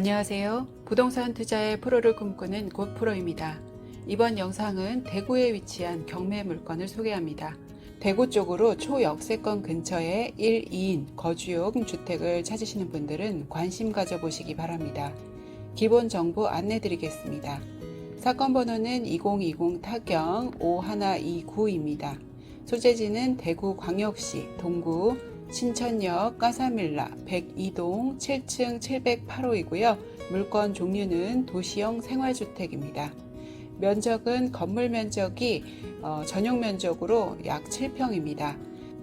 안녕하세요. 부동산 투자의 프로를 꿈꾸는 곧프로입니다. 이번 영상은 대구에 위치한 경매 물건을 소개합니다. 대구 쪽으로 초역세권 근처에 1, 2인 거주용 주택을 찾으시는 분들은 관심 가져보시기 바랍니다. 기본 정보 안내 드리겠습니다. 사건 번호는 2020 타경 5129입니다. 소재지는 대구 광역시 동구 신천역 까사밀라 102동 7층 708호이고요. 물건 종류는 도시형 생활주택입니다. 면적은 건물 면적이 어, 전용 면적으로 약 7평입니다.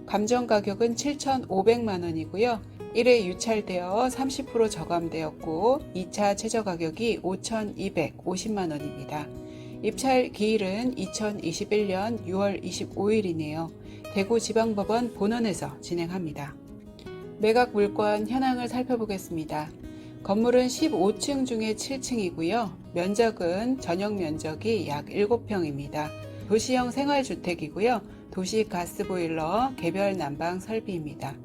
감정 가격은 7,500만 원이고요. 1회 유찰되어 30% 저감되었고 2차 최저 가격이 5,250만 원입니다. 입찰 기일은 2021년 6월 25일이네요. 대구지방법원 본원에서 진행합니다. 매각 물건 현황을 살펴보겠습니다. 건물은 15층 중에 7층이고요. 면적은 전용 면적이 약 7평입니다. 도시형 생활주택이고요. 도시 가스보일러 개별 난방 설비입니다.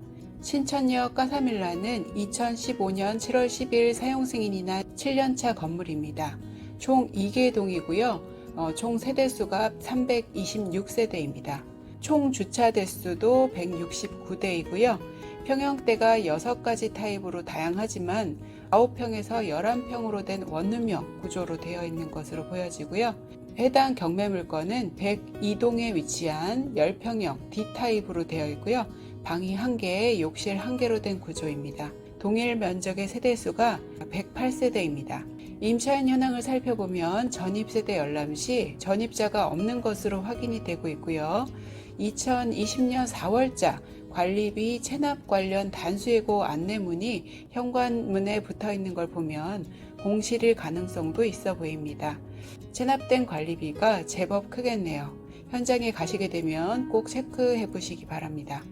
신천역 까사밀라는 2015년 7월 10일 사용 승인이 난 7년차 건물입니다. 총 2개 동이고요. 어, 총 세대수가 326세대입니다. 총 주차 대수도 169대이고요. 평형대가 6가지 타입으로 다양하지만 9평에서 11평으로 된 원룸형 구조로 되어 있는 것으로 보여지고요. 해당 경매 물건은 102동에 위치한 10평형 D타입으로 되어 있고요. 방이 1개, 욕실 1개로 된 구조입니다. 동일 면적의 세대수가 108세대입니다. 임차인 현황을 살펴보면 전입세대 열람 시 전입자가 없는 것으로 확인이 되고 있고요. 2020년 4월자 관리비 체납 관련 단수예고 안내문이 현관문에 붙어 있는 걸 보면 공실일 가능성도 있어 보입니다. 체납된 관리비가 제법 크겠네요. 현장에 가시게 되면 꼭 체크해 보시기 바랍니다.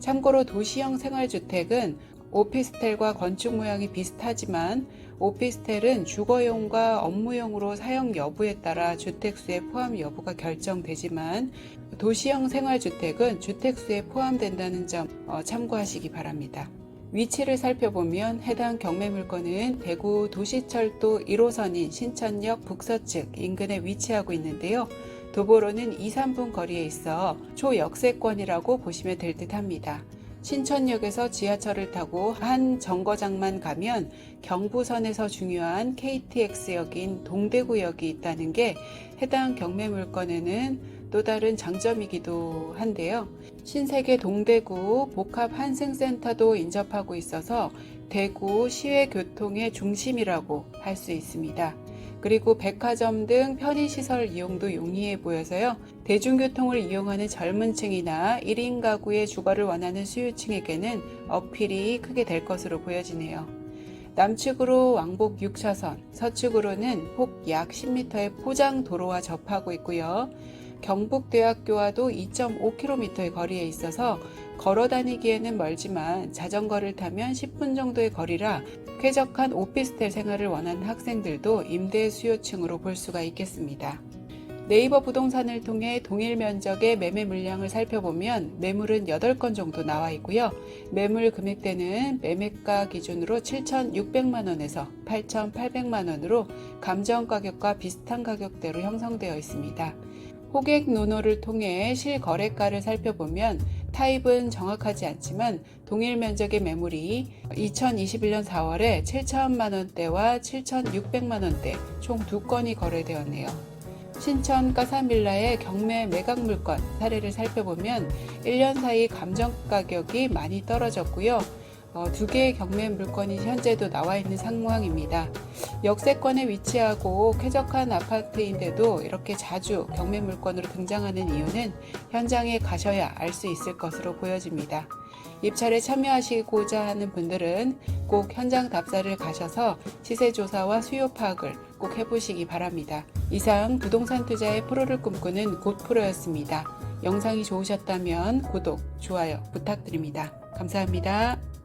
참고로 도시형 생활주택은 오피스텔과 건축 모양이 비슷하지만 오피스텔은 주거용과 업무용으로 사용 여부에 따라 주택수에 포함 여부가 결정되지만 도시형 생활주택은 주택수에 포함된다는 점 어, 참고하시기 바랍니다. 위치를 살펴보면 해당 경매 물건은 대구 도시철도 1호선인 신천역 북서측 인근에 위치하고 있는데요. 도보로는 2, 3분 거리에 있어 초역세권이라고 보시면 될 듯 합니다. 신천역에서 지하철을 타고 한 정거장만 가면 경부선에서 중요한 KTX역인 동대구역이 있다는 게 해당 경매 물건에는 또 다른 장점이기도 한데요. 신세계 동대구 복합 한승센터도 인접하고 있어서 대구 시외 교통의 중심이라고 할 수 있습니다. 그리고 백화점 등 편의시설 이용도 용이해 보여서요. 대중교통을 이용하는 젊은 층이나 1인 가구의 주거를 원하는 수요층에게는 어필이 크게 될 것으로 보여지네요. 남측으로 왕복 6차선, 서측으로는 폭 약 10m의 포장 도로와 접하고 있고요. 경북대학교와도 2.5km의 거리에 있어서 걸어 다니기에는 멀지만 자전거를 타면 10분 정도의 거리라 쾌적한 오피스텔 생활을 원하는 학생들도 임대 수요층으로 볼 수가 있겠습니다. 네이버 부동산을 통해 동일 면적의 매매 물량을 살펴보면 매물은 8건 정도 나와 있고요. 매물 금액대는 매매가 기준으로 7,600만 원에서 8,800만 원으로 감정 가격과 비슷한 가격대로 형성되어 있습니다. 호객 노노를 통해 실거래가를 살펴보면 타입은 정확하지 않지만 동일 면적의 매물이 2021년 4월에 7천만 원대와 7,600만 원대 총 두 건이 거래되었네요. 신천 까사밀라의 경매 매각 물건 사례를 살펴보면 1년 사이 감정 가격이 많이 떨어졌고요. 어, 두 개의 경매 물건이 현재도 나와 있는 상황입니다. 역세권에 위치하고 쾌적한 아파트인데도 이렇게 자주 경매 물건으로 등장하는 이유는 현장에 가셔야 알 수 있을 것으로 보여집니다. 입찰에 참여하시고자 하는 분들은 꼭 현장 답사를 가셔서 시세 조사와 수요 파악을 꼭 해보시기 바랍니다. 이상 부동산 투자의 프로를 꿈꾸는 곧프로였습니다. 영상이 좋으셨다면 구독, 좋아요 부탁드립니다. 감사합니다.